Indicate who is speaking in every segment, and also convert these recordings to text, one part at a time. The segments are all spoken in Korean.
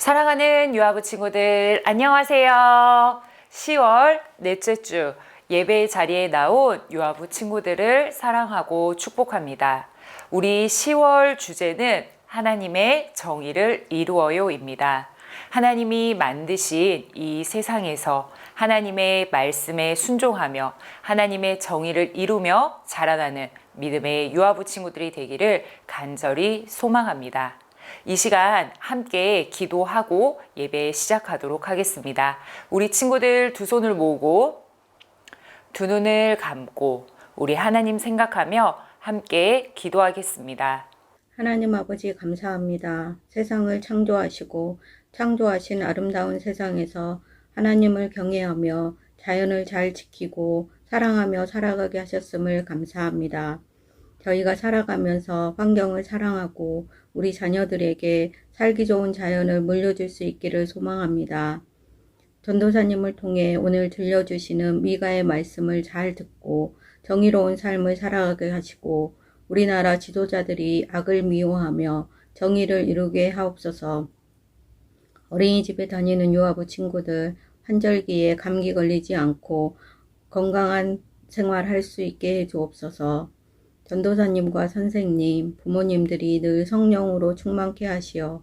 Speaker 1: 사랑하는 유아부 친구들, 안녕하세요. 10월 넷째 주 예배 자리에 나온 유아부 친구들을 사랑하고 축복합니다. 우리 10월 주제는 하나님의 정의를 이루어요입니다. 하나님이 만드신 이 세상에서 하나님의 말씀에 순종하며 하나님의 정의를 이루며 자라나는 믿음의 유아부 친구들이 되기를 간절히 소망합니다. 이 시간 함께 기도하고 예배 시작하도록 하겠습니다. 우리 친구들 두 손을 모으고 두 눈을 감고 우리 하나님 생각하며 함께 기도하겠습니다.
Speaker 2: 하나님 아버지 감사합니다. 세상을 창조하시고 창조하신 아름다운 세상에서 하나님을 경외하며 자연을 잘 지키고 사랑하며 살아가게 하셨음을 감사합니다. 저희가 살아가면서 환경을 사랑하고 우리 자녀들에게 살기 좋은 자연을 물려줄 수 있기를 소망합니다. 전도사님을 통해 오늘 들려주시는 미가의 말씀을 잘 듣고 정의로운 삶을 살아가게 하시고 우리나라 지도자들이 악을 미워하며 정의를 이루게 하옵소서. 어린이집에 다니는 유아부 친구들 환절기에 감기 걸리지 않고 건강한 생활할 수 있게 해 주옵소서. 전도사님과 선생님, 부모님들이 늘 성령으로 충만케 하시어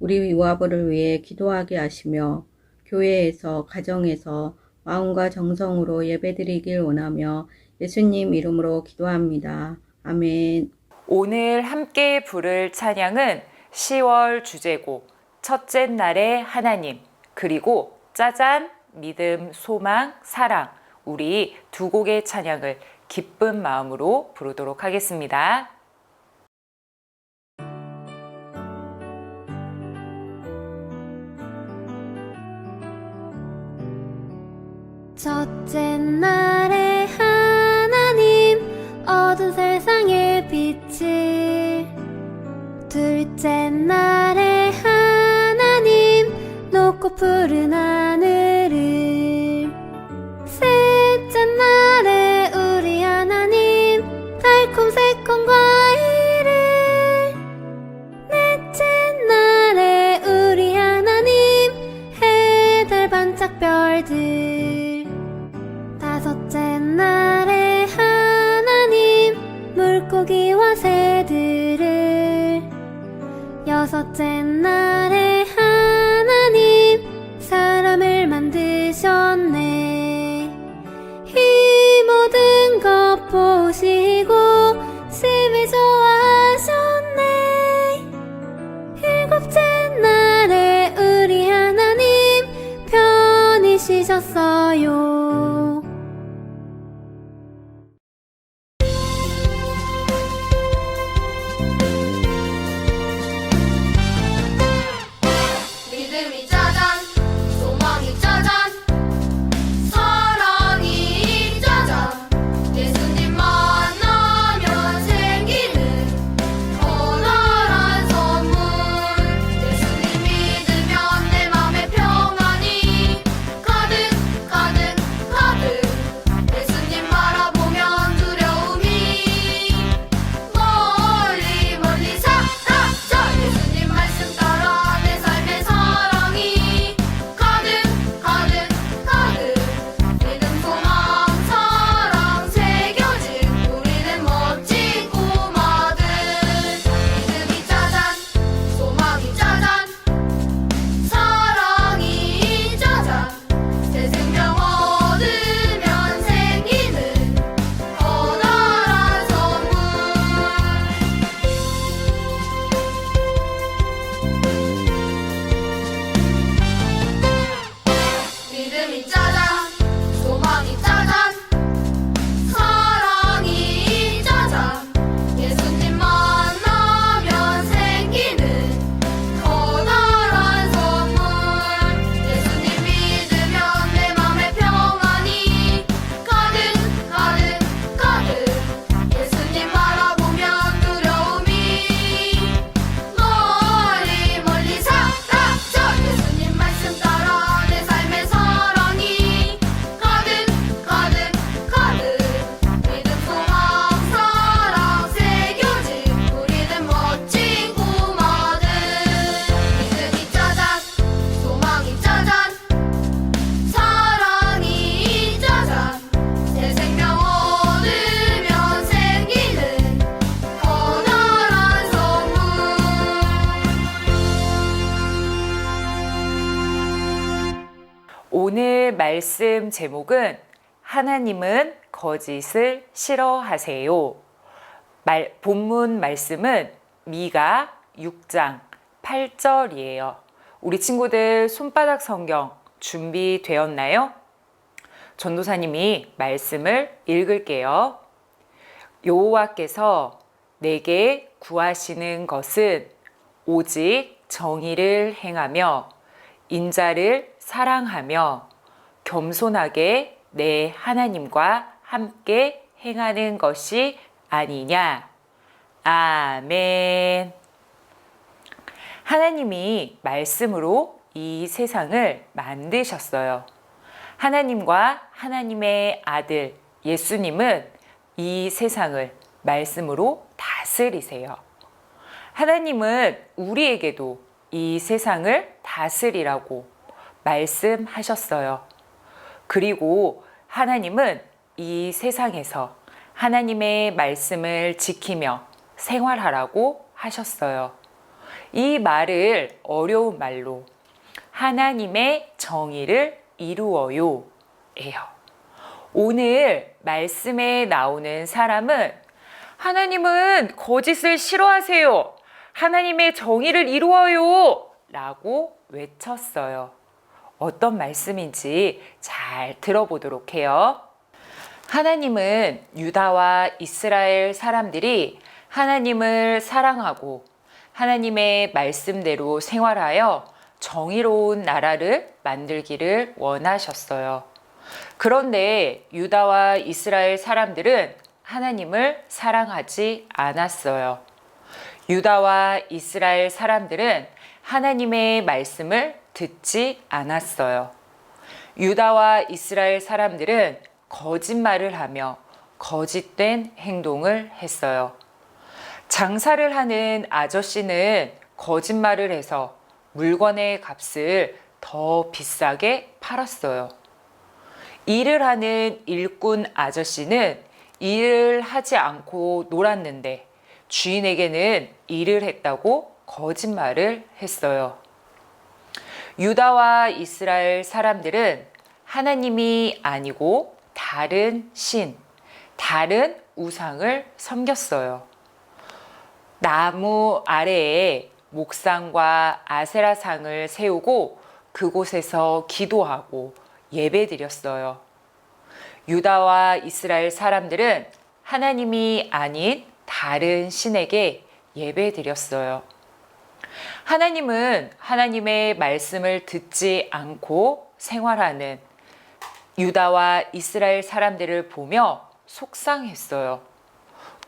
Speaker 2: 우리 유아부를 위해 기도하게 하시며 교회에서 가정에서 마음과 정성으로 예배드리길 원하며 예수님 이름으로 기도합니다. 아멘.
Speaker 1: 오늘 함께 부를 찬양은 10월 주제곡 첫째 날의 하나님 그리고 짜잔 믿음 소망 사랑 우리 두 곡의 찬양을 기쁜 마음으로 부르도록 하겠습니다.
Speaker 3: 첫째 날에 하나님 어두운 세상의 빛을 둘째 날에 하나님 높고 푸른 하늘 별들. 다섯째 날에 하나님 물고기와 새들을. 여섯째 날에 쉬셨어요.
Speaker 1: 말씀 제목은 하나님은 거짓을 싫어하세요. 말, 본문 말씀은 미가 6장 8절이에요. 우리 친구들 손바닥 성경 준비되었나요? 전도사님이 말씀을 읽을게요. 여호와께서 내게 구하시는 것은 오직 정의를 행하며 인자를 사랑하며 겸손하게 내 하나님과 함께 행하는 것이 아니냐. 아멘. 하나님이 말씀으로 이 세상을 만드셨어요. 하나님과 하나님의 아들 예수님은 이 세상을 말씀으로 다스리세요. 하나님은 우리에게도 이 세상을 다스리라고 말씀하셨어요. 그리고 하나님은 이 세상에서 하나님의 말씀을 지키며 생활하라고 하셨어요. 이 말을 어려운 말로 하나님의 정의를 이루어요. 에요. 오늘 말씀에 나오는 사람은 하나님은 거짓을 싫어하세요. 하나님의 정의를 이루어요. 라고 외쳤어요. 어떤 말씀인지 잘 들어보도록 해요. 하나님은 유다와 이스라엘 사람들이 하나님을 사랑하고 하나님의 말씀대로 생활하여 정의로운 나라를 만들기를 원하셨어요. 그런데 유다와 이스라엘 사람들은 하나님을 사랑하지 않았어요. 유다와 이스라엘 사람들은 하나님의 말씀을 듣지 않았어요. 유다와 이스라엘 사람들은 거짓말을 하며 거짓된 행동을 했어요. 장사를 하는 아저씨는 거짓말을 해서 물건의 값을 더 비싸게 팔았어요. 일을 하는 일꾼 아저씨는 일을 하지 않고 놀았는데 주인에게는 일을 했다고 거짓말을 했어요. 유다와 이스라엘 사람들은 하나님이 아니고 다른 신, 다른 우상을 섬겼어요. 나무 아래에 목상과 아세라상을 세우고 그곳에서 기도하고 예배드렸어요. 유다와 이스라엘 사람들은 하나님이 아닌 다른 신에게 예배 드렸어요. 하나님은 하나님의 말씀을 듣지 않고 생활하는 유다와 이스라엘 사람들을 보며 속상했어요.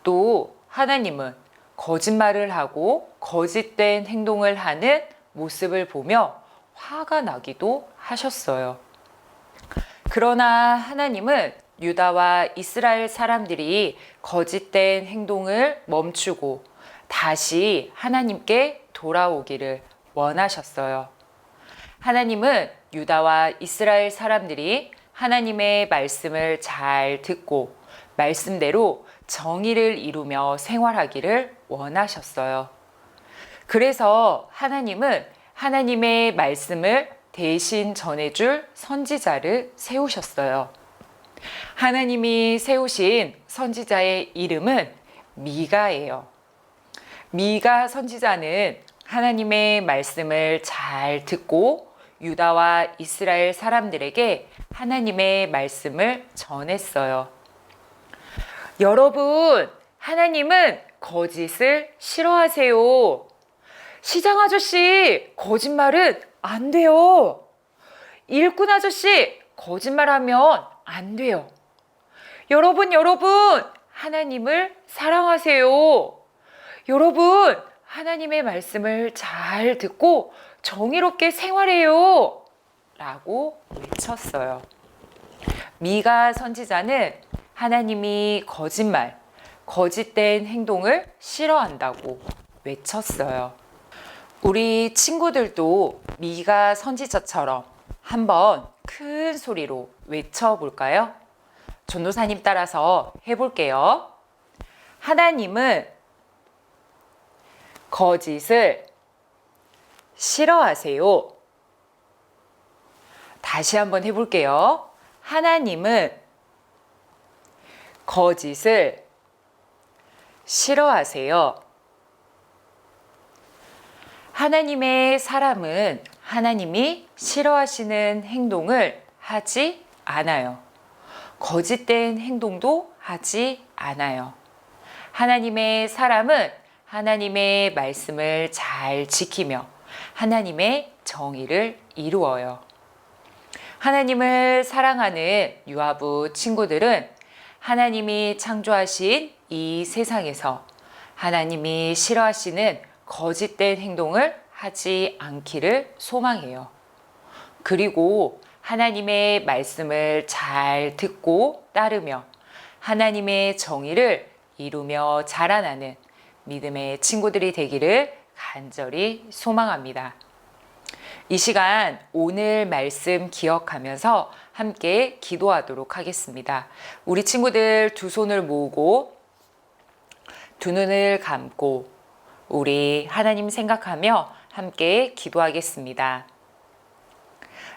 Speaker 1: 또 하나님은 거짓말을 하고 거짓된 행동을 하는 모습을 보며 화가 나기도 하셨어요. 그러나 하나님은 유다와 이스라엘 사람들이 거짓된 행동을 멈추고 다시 하나님께 돌아오기를 원하셨어요. 하나님은 유다와 이스라엘 사람들이 하나님의 말씀을 잘 듣고 말씀대로 정의를 이루며 생활하기를 원하셨어요. 그래서 하나님은 하나님의 말씀을 대신 전해줄 선지자를 세우셨어요. 하나님이 세우신 선지자의 이름은 미가예요. 미가 선지자는 하나님의 말씀을 잘 듣고 유다와 이스라엘 사람들에게 하나님의 말씀을 전했어요. 여러분, 하나님은 거짓을 싫어하세요. 시장 아저씨, 거짓말은 안 돼요. 일꾼 아저씨, 거짓말하면 안 돼요. 여러분, 여러분, 하나님을 사랑하세요. 여러분, 하나님의 말씀을 잘 듣고 정의롭게 생활해요. 라고 외쳤어요. 미가 선지자는 하나님이 거짓말, 거짓된 행동을 싫어한다고 외쳤어요. 우리 친구들도 미가 선지자처럼 한번 큰 소리로 외쳐볼까요? 전도사님 따라서 해볼게요. 하나님은 거짓을 싫어하세요. 다시 한번 해볼게요. 하나님은 거짓을 싫어하세요. 하나님의 사람은 하나님이 싫어하시는 행동을 하지 않아요. 거짓된 행동도 하지 않아요. 하나님의 사람은 하나님의 말씀을 잘 지키며 하나님의 정의를 이루어요. 하나님을 사랑하는 유아부 친구들은 하나님이 창조하신 이 세상에서 하나님이 싫어하시는 거짓된 행동을 하지 않기를 소망해요. 그리고 하나님의 말씀을 잘 듣고 따르며 하나님의 정의를 이루며 자라나는 믿음의 친구들이 되기를 간절히 소망합니다. 이 시간 오늘 말씀 기억하면서 함께 기도하도록 하겠습니다. 우리 친구들 두 손을 모으고 두 눈을 감고 우리 하나님 생각하며 함께 기도하겠습니다.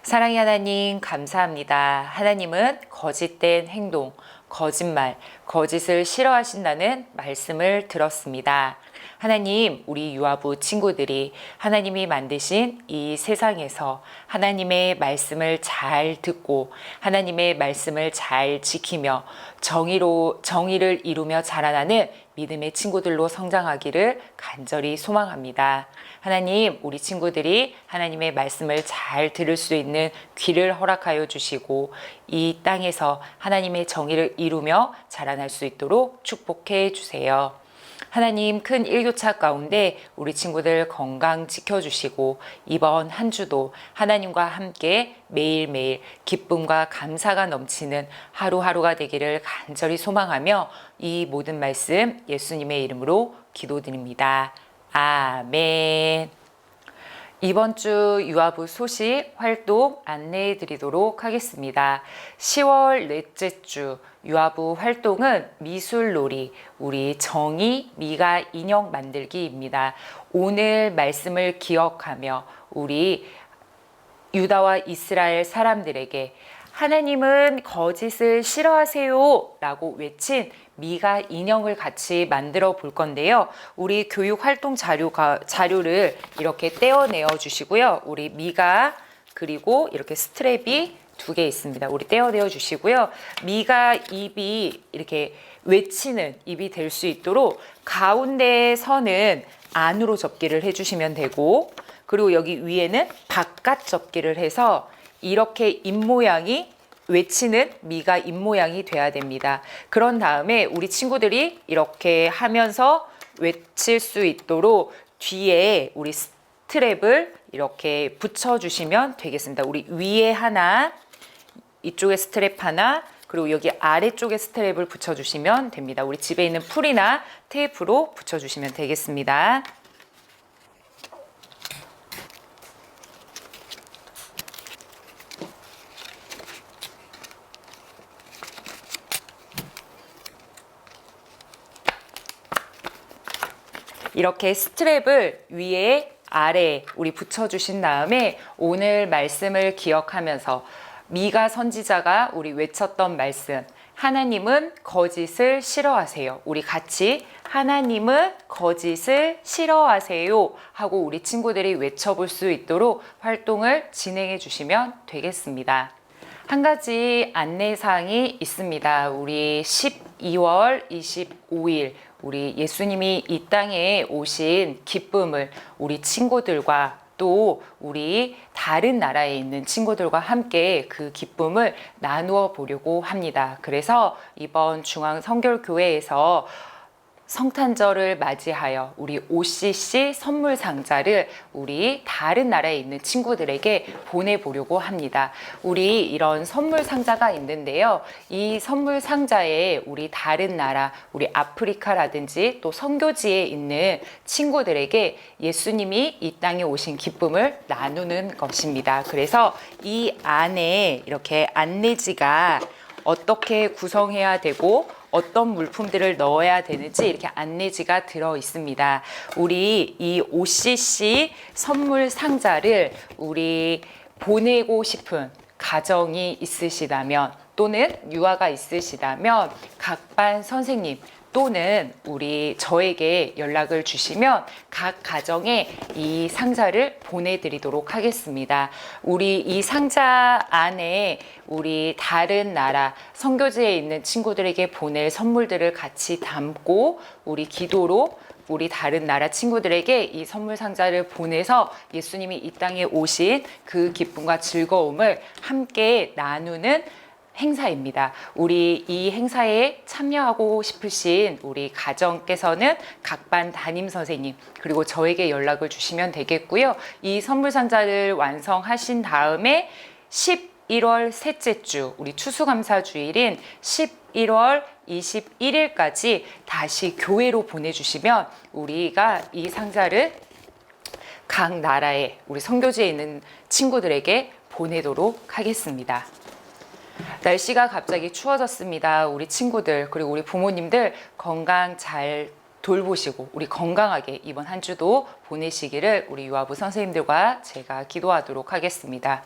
Speaker 1: 사랑의 하나님, 감사합니다. 하나님은 거짓된 행동, 거짓말, 거짓을 싫어하신다는 말씀을 들었습니다. 하나님, 우리 유아부 친구들이 하나님이 만드신 이 세상에서 하나님의 말씀을 잘 듣고 하나님의 말씀을 잘 지키며 정의로 정의를 이루며 자라나는 믿음의 친구들로 성장하기를 간절히 소망합니다. 하나님, 우리 친구들이 하나님의 말씀을 잘 들을 수 있는 귀를 허락하여 주시고 이 땅에서 하나님의 정의를 이루며 자라날 수 있도록 축복해 주세요. 하나님 큰 일교차 가운데 우리 친구들 건강 지켜주시고 이번 한 주도 하나님과 함께 매일매일 기쁨과 감사가 넘치는 하루하루가 되기를 간절히 소망하며 이 모든 말씀 예수님의 이름으로 기도드립니다. 아멘. 이번 주 유아부 소식 활동 안내해 드리도록 하겠습니다. 10월 넷째 주 유아부 활동은 미술놀이, 우리 정의 미가 인형 만들기입니다. 오늘 말씀을 기억하며 우리 유다와 이스라엘 사람들에게 하나님은 거짓을 싫어하세요 라고 외친 미가 인형을 같이 만들어 볼 건데요. 우리 교육 활동 자료가, 자료를 이렇게 떼어내어 주시고요. 우리 미가 그리고 이렇게 스트랩이 두 개 있습니다. 우리 떼어내어 주시고요. 미가 입이 이렇게 외치는 입이 될 수 있도록 가운데 선은 안으로 접기를 해주시면 되고 그리고 여기 위에는 바깥 접기를 해서 이렇게 입 모양이 외치는 미가 입 모양이 돼야 됩니다. 그런 다음에 우리 친구들이 이렇게 하면서 외칠 수 있도록 뒤에 우리 스트랩을 이렇게 붙여주시면 되겠습니다. 우리 위에 하나, 이쪽에 스트랩 하나, 그리고 여기 아래쪽에 스트랩을 붙여주시면 됩니다. 우리 집에 있는 풀이나 테이프로 붙여주시면 되겠습니다. 이렇게 스트랩을 위에 아래 우리 붙여주신 다음에 오늘 말씀을 기억하면서 미가 선지자가 우리 외쳤던 말씀 하나님은 거짓을 싫어하세요. 우리 같이 하나님은 거짓을 싫어하세요 하고 우리 친구들이 외쳐볼 수 있도록 활동을 진행해 주시면 되겠습니다. 한 가지 안내사항이 있습니다. 우리 12월 25일 우리 예수님이 이 땅에 오신 기쁨을 우리 친구들과 또 우리 다른 나라에 있는 친구들과 함께 그 기쁨을 나누어 보려고 합니다. 그래서 이번 중앙 성결교회에서 성탄절을 맞이하여 우리 OCC 선물 상자를 우리 다른 나라에 있는 친구들에게 보내보려고 합니다. 우리 이런 선물 상자가 있는데요. 이 선물 상자에 우리 다른 나라, 우리 아프리카라든지 또 선교지에 있는 친구들에게 예수님이 이 땅에 오신 기쁨을 나누는 것입니다. 그래서 이 안에 이렇게 안내지가 어떻게 구성해야 되고 어떤 물품들을 넣어야 되는지 이렇게 안내지가 들어 있습니다. 우리 이 OCC 선물 상자를 우리 보내고 싶은 가정이 있으시다면 또는 유아가 있으시다면 각반 선생님 또는 우리 저에게 연락을 주시면 각 가정에 이 상자를 보내드리도록 하겠습니다. 우리 이 상자 안에 우리 다른 나라 선교지에 있는 친구들에게 보낼 선물들을 같이 담고 우리 기도로 우리 다른 나라 친구들에게 이 선물 상자를 보내서 예수님이 이 땅에 오신 그 기쁨과 즐거움을 함께 나누는 행사입니다. 우리 이 행사에 참여하고 싶으신 우리 가정께서는 각반 담임 선생님 그리고 저에게 연락을 주시면 되겠고요. 이 선물 상자를 완성하신 다음에 11월 셋째 주 우리 추수감사 주일인 11월 21일까지 다시 교회로 보내주시면 우리가 이 상자를 각 나라의 우리 선교지에 있는 친구들에게 보내도록 하겠습니다. 날씨가 갑자기 추워졌습니다. 우리 친구들 그리고 우리 부모님들 건강 잘 돌보시고 우리 건강하게 이번 한 주도 보내시기를 우리 유아부 선생님들과 제가 기도하도록 하겠습니다.